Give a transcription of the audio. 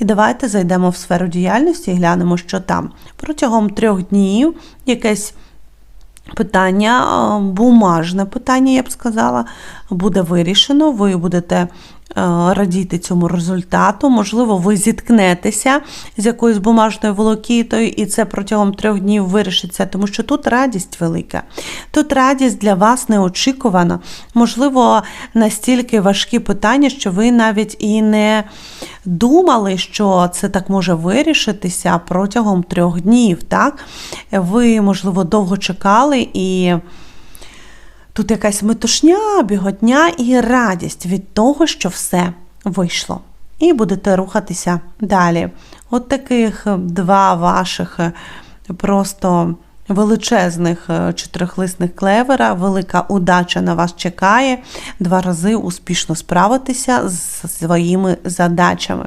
І давайте зайдемо в сферу діяльності і глянемо, що там. Протягом трьох днів якесь питання, е, бумажне питання, я б сказала, буде вирішено. Ви будете радіти цьому результату. Можливо, ви зіткнетеся з якоюсь бумажною волокітою, і це протягом трьох днів вирішиться, тому що тут радість велика. Тут радість для вас неочікувана. Можливо, настільки важкі питання, що ви навіть і не думали, що це так може вирішитися протягом трьох днів. Так? Ви, можливо, довго чекали і. Тут якась метушня, біготня і радість від того, що все вийшло. І будете рухатися далі. От таких два ваших е, просто величезних е, чотирихлисних клевера, велика удача на вас чекає. Два рази успішно справитися з своїми задачами.